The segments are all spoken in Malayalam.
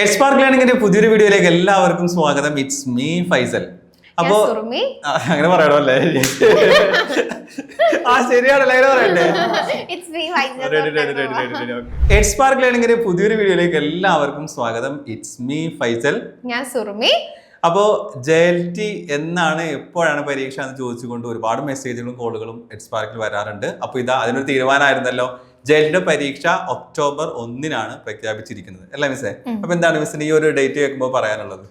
എക്സ്പാർക്ക് ലേണിംഗിന്റെ പുതിയൊരു വീഡിയോയിലേക്ക് എല്ലാവർക്കും സ്വാഗതം. ഇറ്റ്സ് മീ ഫൈസൽ അപ്പോ അങ്ങനെ പറയണോ അല്ലേ ആ ശരിയാണല്ലേ അങ്ങനെ പറയണ്ടേ? റെഡി എക്സ്പാർക്ക് ലേണിംഗിന്റെ പുതിയൊരു വീഡിയോയിലേക്ക് എല്ലാവർക്കും സ്വാഗതം. ഇറ്റ്സ് മീ ഫൈസൽ ഞാൻ സുറുമി അപ്പോ ജെ എൽ ടി എന്നാണ് എപ്പോഴാണ് പരീക്ഷ എന്ന് ചോദിച്ചുകൊണ്ട് ഒരുപാട് മെസ്സേജുകളും കോളുകളും എക്സ്പാർക്കിൽ വരാറുണ്ട്. അപ്പോൾ ഇതാ അതിനൊരു തീരുമാനമായിരുന്നല്ലോ. ജെ എൽ ടിയുടെ പരീക്ഷ ഒക്ടോബർ ഒന്നിനാണ് പ്രഖ്യാപിച്ചിരിക്കുന്നത്. അല്ലേ മിസ്സേ? അപ്പൊ എന്താണ് മിസ്സിന് ഈ ഒരു ഡേറ്റ് കേൾക്കുമ്പോൾ പറയാനുള്ളത്?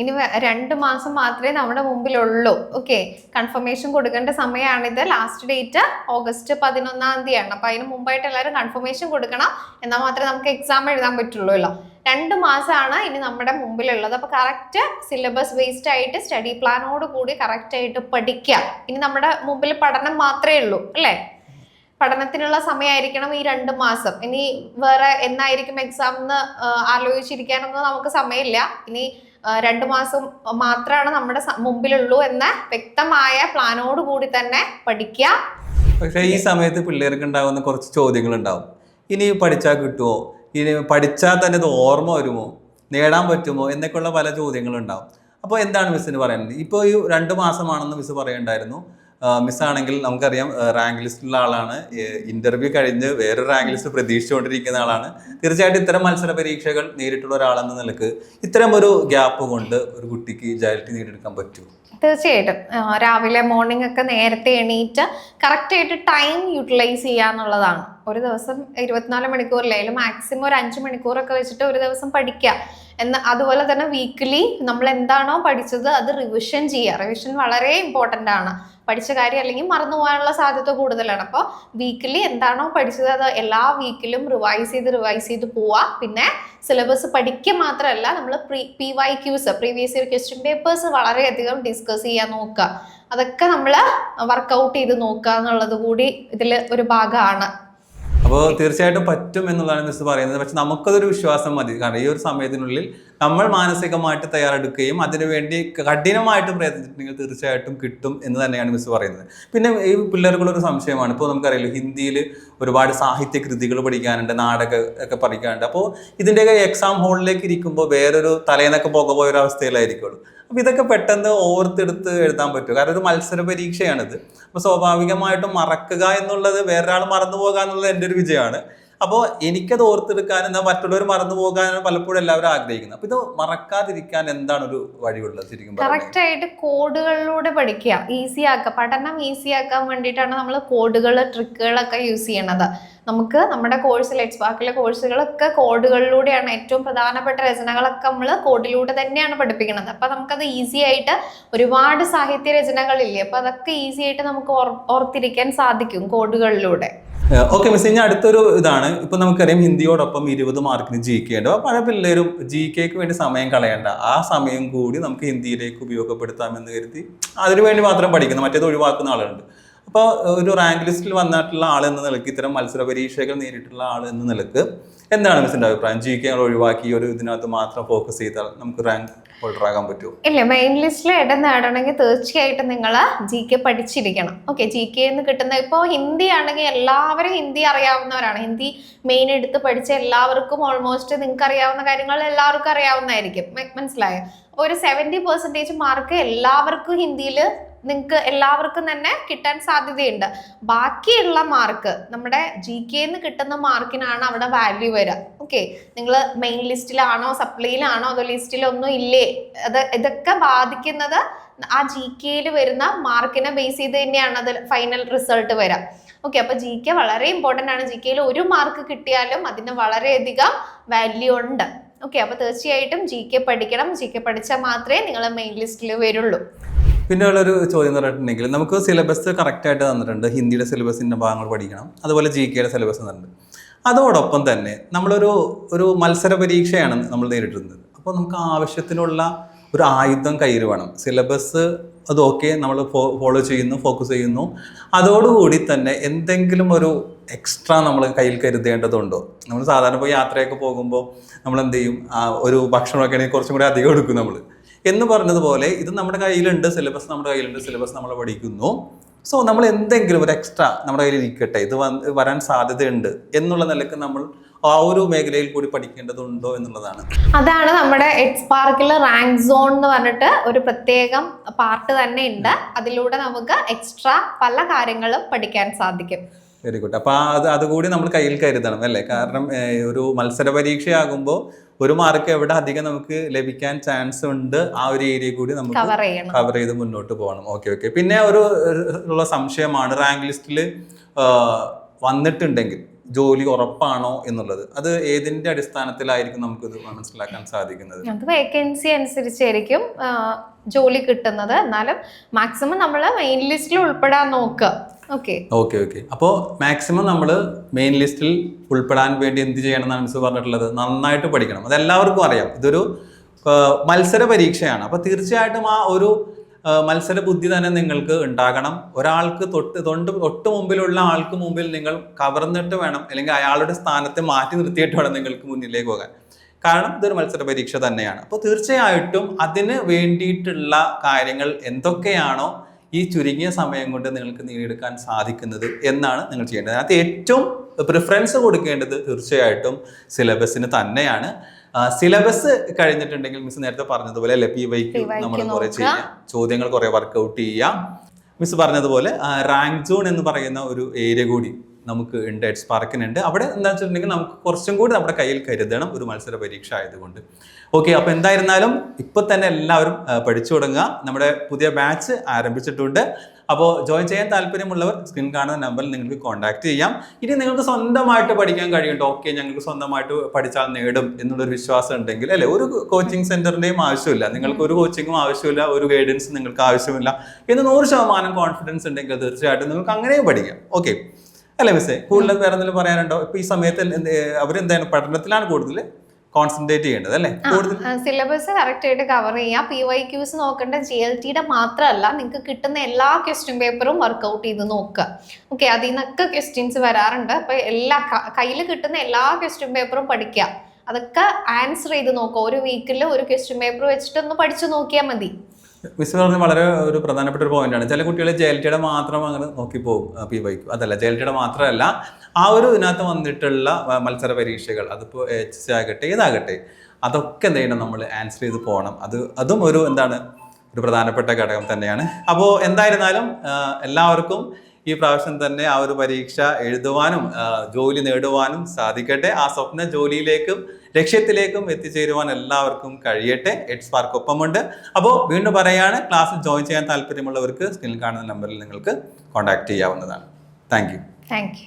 ഇനി രണ്ടു മാസം മാത്രമേ നമ്മുടെ മുമ്പിലുള്ളൂ. ഓക്കെ. കൺഫർമേഷൻ കൊടുക്കേണ്ട സമയമാണിത് ലാസ്റ്റ് ഡേറ്റ് ഓഗസ്റ്റ് പതിനൊന്നാം തീയതിയാണ്. അപ്പൊ അതിന് മുമ്പായിട്ട് എല്ലാവരും കൺഫർമേഷൻ കൊടുക്കണം. എന്നാൽ മാത്രമേ നമുക്ക് എക്സാം എഴുതാൻ പറ്റുള്ളൂ രണ്ട് മാസമാണ് ഇനി നമ്മുടെ മുമ്പിലുള്ളത്. അപ്പൊ കറക്റ്റ് സിലബസ് ബേസ്ഡ് ആയിട്ട് സ്റ്റഡി പ്ലാനോട് കൂടി കറക്റ്റ് ആയിട്ട് പഠിക്കുക. ഇനി നമ്മുടെ മുമ്പിൽ പഠനം മാത്രമേ ഉള്ളൂ. അല്ലേ? പഠനത്തിനുള്ള സമയമായിരിക്കണം ഈ രണ്ട് മാസം. ഇനി വേറെ എന്നായിരിക്കും എക്സാം എന്ന് ആലോചിച്ചിരിക്കാനൊന്നും നമുക്ക് സമയമില്ല. ഇനി രണ്ട് മാസം മാത്രമാണ് നമ്മുടെ മുമ്പിലുള്ളൂ എന്ന വ്യക്തമായ പ്ലാനോട് കൂടി തന്നെ പഠിക്കുക പക്ഷേ ഈ സമയത്ത് പിള്ളേർക്ക് ഉണ്ടാകുന്ന കുറച്ച് ചോദ്യങ്ങൾ ഉണ്ടാവും ഇനി പഠിച്ചാൽ കിട്ടുമോ ഇനി പഠിച്ചാൽ തന്നെ ഇത് ഓർമ്മ വരുമോ? നേടാൻ പറ്റുമോ? എന്നൊക്കെയുള്ള പല ചോദ്യങ്ങളുണ്ടാവും. അപ്പോൾ എന്താണ് മിസ്സിന് പറയുന്നത് ഇപ്പോൾ ഈ രണ്ട് മാസമാണെന്ന് മിസ് പറയുണ്ടായിരുന്നു. മിസ്സാണെങ്കിൽ നമുക്കറിയാം റാങ്ക് ലിസ്റ്റിലുള്ള ആളാണ്. ഇന്റർവ്യൂ കഴിഞ്ഞ് വേറെ റാങ്ക് ലിസ്റ്റ് പ്രതീക്ഷിച്ചുകൊണ്ടിരിക്കുന്ന ആളാണ്. തീർച്ചയായിട്ടും ഇത്തരം മത്സര പരീക്ഷകൾ നേരിട്ടുള്ള ഒരാളെന്ന നിലയ്ക്ക് ഇത്തരം ഒരു ഗ്യാപ്പ് കൊണ്ട് ഒരു കുട്ടിക്ക് ജയൽറ്റി നേടിയെടുക്കാൻ പറ്റുമോ തീർച്ചയായിട്ടും. രാവിലെ മോർണിംഗ് ഒക്കെ നേരത്തെ എണീറ്റ് കറക്റ്റ് ആയിട്ട് ടൈം യൂട്ടിലൈസ് ചെയ്യുക എന്നുള്ളതാണ് ഒരു ദിവസം ഇരുപത്തിനാല് മണിക്കൂറിലായാലും മാക്സിമം ഒരു അഞ്ച് മണിക്കൂറൊക്കെ വെച്ചിട്ട് ഒരു ദിവസം പഠിക്കുക. എന്ന അതുപോലെ തന്നെ വീക്കിലി നമ്മൾ എന്താണോ പഠിച്ചത് അത് റിവിഷൻ ചെയ്യുക. റിവിഷൻ വളരെ ഇമ്പോർട്ടന്റ് ആണ്. പഠിച്ച കാര്യം അല്ലെങ്കിൽ മറന്നു പോകാനുള്ള സാധ്യത കൂടുതലാണ്. അപ്പോൾ വീക്കിലി എന്താണോ പഠിച്ചത് അത് എല്ലാ വീക്കിലും റിവൈസ് ചെയ്ത് റിവൈസ് ചെയ്ത് പോവുക പിന്നെ സിലബസ് പഠിക്കുക മാത്രമല്ല നമ്മൾ pre P Y Qs previous year question papers വളരെയധികം ഡിസ്കസ് ചെയ്യാൻ നോക്കുക. അതൊക്കെ നമ്മൾ വർക്കൗട്ട് ചെയ്ത് നോക്കുക എന്നുള്ളത് കൂടി ഇതിൽ ഒരു ഭാഗമാണ്. അപ്പോൾ തീർച്ചയായിട്ടും പറ്റും എന്നുള്ളതാണ് മിസ് പറയുന്നത്. പക്ഷെ നമുക്കതൊരു വിശ്വാസം മതി. കാരണം ഈ ഒരു സമയത്തിനുള്ളിൽ നമ്മൾ മാനസികമായിട്ട് തയ്യാറെടുക്കുകയും അതിനുവേണ്ടി കഠിനമായിട്ട് പ്രയത്നിച്ചിട്ടുണ്ടെങ്കിൽ തീർച്ചയായിട്ടും കിട്ടും എന്ന് തന്നെയാണ് മിസ് പറയുന്നത്. പിന്നെ ഈ പിള്ളേർക്കുള്ളൊരു സംശയമാണ്. ഇപ്പോൾ നമുക്കറിയാലോ ഹിന്ദിയിൽ ഒരുപാട് സാഹിത്യ കൃതികൾ പഠിക്കാനുണ്ട് നാടക ഒക്കെ പഠിക്കാനുണ്ട്. അപ്പോൾ ഇതിന്റെയൊക്കെ എക്സാം ഹോളിലേക്ക് ഇരിക്കുമ്പോൾ വേറൊരു തലേന്നൊക്കെ പോകെ പോയ ഒരു അവസ്ഥയിലായിരിക്കുള്ളൂ. അപ്പോൾ ഇതൊക്കെ പെട്ടെന്ന് ഓർത്തെടുത്ത് എഴുതാൻ പറ്റും. കാരണം ഒരു മത്സര പരീക്ഷയാണിത്. അപ്പോൾ സ്വാഭാവികമായിട്ടും മറക്കുക എന്നുള്ളത് വേറൊരാൾ മറന്നു പോകുക എന്നുള്ളത് എന്റെ ഒരു വിജയമാണ്. അപ്പോൾ എനിക്കത് ഓർത്തെടുക്കാൻ മറ്റുള്ളവർ മറന്നു പോകാനാണ് പലപ്പോഴും എല്ലാവരും ആഗ്രഹിക്കുന്നത് അപ്പോൾ ഇത് മറക്കാതിരിക്കാൻ എന്താണ് ഒരു വഴിയുള്ളത് ശരിക്കും കറക്റ്റ് ആയിട്ട് കോഡുകളിലൂടെ പഠിക്കുക. ഈസി ആക്കുക. പഠനം ഈസി ആക്കാൻ വേണ്ടിയിട്ടാണ് നമ്മൾ കോഡുകൾ ട്രിക്കുകളൊക്കെ യൂസ് ചെയ്യണത് നമുക്ക് നമ്മുടെ കോഴ്സിൽ എക്സ്പാർക്കിലെ കോഴ്സുകളൊക്കെ കോഡുകളിലൂടെയാണ്. ഏറ്റവും പ്രധാനപ്പെട്ട രചനകളൊക്കെ നമ്മൾ കോഡിലൂടെ തന്നെയാണ് പഠിപ്പിക്കുന്നത്. അപ്പം നമുക്കത് ഈസി ആയിട്ട് ഒരുപാട് സാഹിത്യ രചനകളില്ലേ? അപ്പം അതൊക്കെ ഈസി ആയിട്ട് നമുക്ക് ഓർ- ഓർത്തിരിക്കാൻ സാധിക്കും കോഡുകളിലൂടെ. ഓക്കെ മിസ് ഇനി അടുത്തൊരു ഇതാണ്. ഇപ്പൊ നമുക്കറിയാം ഹിന്ദിയോടൊപ്പം ഇരുപത് മാർക്കിന് ജി കെ ഉണ്ട്. പല പിള്ളേരും ജി കെക്ക് വേണ്ടി സമയം കളയണ്ട. ആ സമയം കൂടി നമുക്ക് ഹിന്ദിയിലേക്ക് ഉപയോഗപ്പെടുത്താമെന്ന് കരുതി അതിനുവേണ്ടി മാത്രം പഠിക്കുന്നു. മറ്റേത് ഒഴിവാക്കുന്ന ആളുണ്ട് അപ്പോൾ ഒരു റാങ്ക് ലിസ്റ്റിൽ വന്നിട്ടുള്ള ആൾ എന്ന നിലയ്ക്ക് ഇത്തരം മത്സര പരീക്ഷകൾ നേരിട്ടുള്ള ആൾ എന്ന നിലയ്ക്ക് എന്താണ് മിസ്സിന്റെ അഭിപ്രായം? ജി കെ ഒഴിവാക്കി ഒരു ഇതിനകത്ത് മാത്രം ഫോക്കസ് ചെയ്താൽ നമുക്ക് റാങ്ക് ഹോൾഡർ ആകാൻ പറ്റുമോ? ഇല്ല മെയിൻ ലിസ്റ്റിൽ ഇടം നേടണമെങ്കിൽ തീർച്ചയായിട്ടും നിങ്ങൾ ജി കെ പഠിച്ചിരിക്കണം. ഓക്കെ ജി കെ എന്ന് കിട്ടുന്ന ഇപ്പോൾ ഹിന്ദി ആണെങ്കിൽ എല്ലാവരും ഹിന്ദി അറിയാവുന്നവരാണ്. ഹിന്ദി മെയിൻ എടുത്ത് പഠിച്ച എല്ലാവർക്കും ഓൾമോസ്റ്റ് നിങ്ങൾക്ക് അറിയാവുന്ന കാര്യങ്ങൾ എല്ലാവർക്കും അറിയാവുന്നതായിരിക്കും. മനസ്സിലായോ? ഒരു സെവന്റി പെർസെന്റേജ് മാർക്ക് എല്ലാവർക്കും ഹിന്ദിയിൽ നിങ്ങൾക്ക് എല്ലാവർക്കും തന്നെ കിട്ടാൻ സാധ്യതയുണ്ട്. ബാക്കിയുള്ള മാർക്ക് നമ്മുടെ ജി കെന്ന് കിട്ടുന്ന മാർക്കിനാണ് അവിടെ വാല്യൂ വരിക. ഓക്കെ നിങ്ങൾ മെയിൻ ലിസ്റ്റിലാണോ സപ്ലൈയിലാണോ അതോ ലിസ്റ്റിലൊന്നും ഇല്ലേ? അത് ഇതൊക്കെ ബാധിക്കുന്നത് ആ ജി കെയിൽ വരുന്ന മാർക്കിനെ ബേസ് ചെയ്ത് തന്നെയാണ് അത് ഫൈനൽ റിസൾട്ട് വരാം ഓക്കെ അപ്പൊ ജി കെ വളരെ ഇമ്പോർട്ടന്റ് ആണ്. ജി കെയിൽ ഒരു മാർക്ക് കിട്ടിയാലും അതിന് വളരെയധികം വാല്യൂ ഉണ്ട്. ഓക്കെ അപ്പൊ തീർച്ചയായിട്ടും ജി കെ പഠിക്കണം. ജി കെ പഠിച്ചാൽ മാത്രമേ നിങ്ങൾ മെയിൻ ലിസ്റ്റിൽ വരുള്ളൂ. പിന്നെ ഉള്ളൊരു ചോദ്യം പറഞ്ഞിട്ടുണ്ടെങ്കിൽ നമുക്ക് സിലബസ് കറക്റ്റായിട്ട് തന്നിട്ടുണ്ട്. ഹിന്ദിയുടെ സിലബസിന്റെ ഭാഗങ്ങൾ പഠിക്കണം. അതുപോലെ ജി കെയുടെ സിലബസ് തന്നിട്ടുണ്ട്. അതോടൊപ്പം തന്നെ നമ്മളൊരു ഒരു മത്സര പരീക്ഷയാണ് നമ്മൾ നേരിട്ടിരുന്നത്. അപ്പോൾ നമുക്ക് ആവശ്യത്തിനുള്ള ഒരു ആയുധം കയ്യിൽ വേണം. സിലബസ് അതൊക്കെ നമ്മൾ ഫോളോ ചെയ്യുന്നു ഫോക്കസ് ചെയ്യുന്നു. അതോടുകൂടി തന്നെ എന്തെങ്കിലും ഒരു എക്സ്ട്രാ നമ്മൾ കയ്യിൽ കരുതേണ്ടതുണ്ടോ? നമ്മൾ സാധാരണ ഇപ്പോൾ യാത്രയൊക്കെ പോകുമ്പോൾ നമ്മൾ എന്ത് ചെയ്യും ഒരു ഭക്ഷണമൊക്കെ ആണെങ്കിൽ കുറച്ചും കൂടി അധികം എടുക്കും നമ്മൾ എന്ന് പറഞ്ഞതുപോലെ ഇത് നമ്മുടെ കയ്യിലുണ്ട് സിലബസ് നമ്മുടെ കയ്യിലുണ്ട് സിലബസ് നമ്മൾ പഠിക്കുന്നു. സോ നമ്മൾ എന്തെങ്കിലും ഒരു എക്സ്ട്രാ നമ്മുടെ കയ്യിൽ ഇരിക്കട്ടെ ഇത് വരാൻ സാധ്യതയുണ്ട് എന്നുള്ള നിലയ്ക്ക് നമ്മൾ ആ ഒരു മേഖലയിൽ കൂടി പഠിക്കേണ്ടതുണ്ടോ എന്നുള്ളതാണ്. അതാണ് നമ്മുടെ എക്സ് പാർക്കിലെ റാങ്ക് സോൺ എന്ന് പറഞ്ഞിട്ട് ഒരു പ്രത്യേകം പാർട്ട് തന്നെ ഉണ്ട്. അതിലൂടെ നമുക്ക് എക്സ്ട്രാ പല കാര്യങ്ങളും പഠിക്കാൻ സാധിക്കും. വെരി ഗുഡ് അപ്പൊ അത് അതുകൂടി നമ്മൾ കയ്യിൽ കരുതണം അല്ലേ? കാരണം ഒരു മത്സര പരീക്ഷയാകുമ്പോൾ ഒരു മാർക്ക് എവിടെ അധികം നമുക്ക് ലഭിക്കാൻ ചാൻസ് ഉണ്ട് ആ ഒരു ഏരിയ കൂടി നമുക്ക് കവർ ചെയ്ത് മുന്നോട്ട് പോകണം. ഓക്കെ ഓക്കെ പിന്നെ ഒരു ഒരു ഉള്ള സംശയമാണ്. റാങ്ക് ലിസ്റ്റിൽ വന്നിട്ടുണ്ടെങ്കിൽ ജോലി ഉറപ്പാണോ എന്നുള്ളത്. അത് ഏതിന്റെ അടിസ്ഥാനത്തിലായിരിക്കും നമുക്ക് ഇത് മനസ്സിലാക്കാൻ സാധിക്കുന്നത്? വേക്കൻസി അനുസരിച്ചായിരിക്കും ജോലി കിട്ടുന്നത്. എന്നാലും മാക്സിമം നമ്മൾ മെയിൻ ലിസ്റ്റിൽ ഉൾപ്പെടാൻ നോക്കുക. ഓക്കെ ഓക്കെ ഓക്കെ അപ്പോൾ മാക്സിമം നമ്മൾ മെയിൻ ലിസ്റ്റിൽ ഉൾപ്പെടാൻ വേണ്ടി എന്ത് ചെയ്യണം എന്നാണ് മിസ് പറഞ്ഞിട്ടുള്ളത്? നന്നായിട്ട് പഠിക്കണം. അത് എല്ലാവർക്കും അറിയാം. ഇതൊരു മത്സര പരീക്ഷയാണ്. അപ്പോൾ തീർച്ചയായിട്ടും ആ ഒരു മത്സര ബുദ്ധി തന്നെ നിങ്ങൾക്ക് ഉണ്ടാകണം. ഒരാൾക്ക് തൊട്ട് തൊണ്ട് തൊട്ട് മുമ്പിലുള്ള ആൾക്ക് മുമ്പിൽ നിങ്ങൾ കവർന്നിട്ട് വേണം. അല്ലെങ്കിൽ അയാളുടെ സ്ഥാനത്തെ മാറ്റി നിർത്തിയിട്ട് വേണം നിങ്ങൾക്ക് മുന്നിലേക്ക് പോകാൻ. കാരണം ഇതൊരു മത്സര പരീക്ഷ തന്നെയാണ്. അപ്പോൾ തീർച്ചയായിട്ടും അതിന് വേണ്ടിയിട്ടുള്ള കാര്യങ്ങൾ എന്തൊക്കെയാണോ ഈ ചുരുങ്ങിയ സമയം കൊണ്ട് നിങ്ങൾക്ക് നേടിയെടുക്കാൻ സാധിക്കുന്നത് എന്നാണ് നിങ്ങൾ ചെയ്യേണ്ടത്. അതിനകത്ത് ഏറ്റവും പ്രിഫറൻസ് കൊടുക്കേണ്ടത് തീർച്ചയായിട്ടും സിലബസിന് തന്നെയാണ്. സിലബസ് കഴിഞ്ഞിട്ടുണ്ടെങ്കിൽ മിസ് നേരത്തെ പറഞ്ഞതുപോലെ അല്ലെ? പി വൈക്ക് നമ്മൾ കുറെ. ചെയ്യാം. ചോദ്യങ്ങൾ കുറെ വർക്കൗട്ട് ചെയ്യാം. മിസ് പറഞ്ഞതുപോലെ റാങ്ക് സോൺ എന്ന് പറയുന്ന ഒരു ഏരിയ കൂടി നമുക്ക് ഉണ്ട് എഡ്സ് പാർക്കിനുണ്ട് അവിടെ എന്താ വെച്ചിട്ടുണ്ടെങ്കിൽ നമുക്ക് കുറച്ചും കൂടി നമ്മുടെ കയ്യിൽ കരുതണം ഒരു മത്സര പരീക്ഷ ആയതുകൊണ്ട്. ഓക്കെ അപ്പോൾ എന്തായിരുന്നാലും ഇപ്പോൾ തന്നെ എല്ലാവരും പഠിച്ചു തുടങ്ങുക. നമ്മുടെ പുതിയ ബാച്ച് ആരംഭിച്ചിട്ടുണ്ട്. അപ്പോൾ ജോയിൻ ചെയ്യാൻ താല്പര്യമുള്ളവർ സ്ക്രീൻ കാണുന്ന നമ്പറിൽ നിങ്ങൾക്ക് കോൺടാക്ട് ചെയ്യാം. ഇനി നിങ്ങൾക്ക് സ്വന്തമായിട്ട് പഠിക്കാൻ കഴിയുന്നുണ്ട്? ഓക്കെ ഞങ്ങൾക്ക് സ്വന്തമായിട്ട് പഠിച്ചാൽ നേടും എന്നുള്ളൊരു വിശ്വാസം ഉണ്ടെങ്കിൽ അല്ലേ? ഒരു കോച്ചിങ് സെന്ററിന്റെയും ആവശ്യമില്ല. നിങ്ങൾക്ക് ഒരു കോച്ചിങ്ങും ആവശ്യമില്ല ഒരു ഗൈഡൻസും നിങ്ങൾക്ക് ആവശ്യമില്ല. എന്ന് നൂറ് ശതമാനം കോൺഫിഡൻസ് ഉണ്ടെങ്കിൽ തീർച്ചയായിട്ടും നിങ്ങൾക്ക് അങ്ങനെയും പഠിക്കാം. ഓക്കെ അല്ലേ മിസ്സേ? കൂടുതൽ വേറെ എന്തെങ്കിലും പറയാനുണ്ടോ? ഇപ്പൊ ഈ സമയത്ത് അവരെന്താണ് പഠനത്തിലാണ് കൂടുതൽ കോൺസെൻട്രേറ്റ് ചെയ്യേണ്ടത് അല്ലേ? സിലബസ് കറക്റ്റ് ആയിട്ട് കവർ ചെയ്യുക. പി വൈ ക്യൂസ് നോക്കേണ്ട ജി എൽ ടിയുടെ മാത്രമല്ല നിങ്ങൾക്ക് കിട്ടുന്ന എല്ലാ ക്വസ്റ്റ്യൻ പേപ്പറും വർക്കൗട്ട് ചെയ്ത് നോക്കുക. ഓക്കെ അതിൽ നിന്നൊക്കെ ക്വസ്റ്റ്യൻസ് വരാറുണ്ട്. അപ്പൊ എല്ലാ കയ്യിൽ കിട്ടുന്ന എല്ലാ ക്വസ്റ്റ്യൻ പേപ്പറും പഠിക്കുക. അതൊക്കെ ആൻസർ ചെയ്ത് നോക്കുക. ഒരു വീക്കിൽ ഒരു ക്വസ്റ്റ്യൻ പേപ്പർ വെച്ചിട്ട് ഒന്ന് പഠിച്ചു നോക്കിയാൽ മതി. മിസ് പറഞ്ഞ വളരെ ഒരു പ്രധാനപ്പെട്ട ഒരു പോയിന്റാണ് ചില കുട്ടികൾ ജെ എൽ ടിയുടെ മാത്രം അങ്ങനെ നോക്കി പോകും പി വൈക്കും അതല്ല ജെ എൽ ടിയുടെ മാത്രമല്ല ആ ഒരു ഇതിനകത്ത് വന്നിട്ടുള്ള മത്സര പരീക്ഷകൾ അതിപ്പോൾ എച്ച് സി ആകട്ടെ ഏതാകട്ടെ അതൊക്കെ എന്ത് നമ്മൾ ആൻസർ ചെയ്ത് പോകണം. അത് അതും ഒരു എന്താണ് ഒരു പ്രധാനപ്പെട്ട ഘടകം തന്നെയാണ്. അപ്പോൾ എന്തായിരുന്നാലും എല്ലാവർക്കും ഈ പ്രാവശ്യം തന്നെ ആ ഒരു പരീക്ഷ എഴുതുവാനും ജോലി നേടുവാനും സാധിക്കട്ടെ. ആ സ്വപ്ന ജോലിയിലേക്കും ലക്ഷ്യത്തിലേക്കും എത്തിച്ചേരുവാൻ എല്ലാവർക്കും കഴിയട്ടെ. എഡ്സ് പാർക്ക് ഒപ്പമുണ്ട്. അപ്പോൾ വീണ്ടും പറയാണ് ക്ലാസ്സിൽ ജോയിൻ ചെയ്യാൻ താല്പര്യമുള്ളവർക്ക് സ്ക്രീനിൽ കാണുന്ന നമ്പറിൽ നിങ്ങൾക്ക് കോൺടാക്ട് ചെയ്യാവുന്നതാണ്. Thank you thank you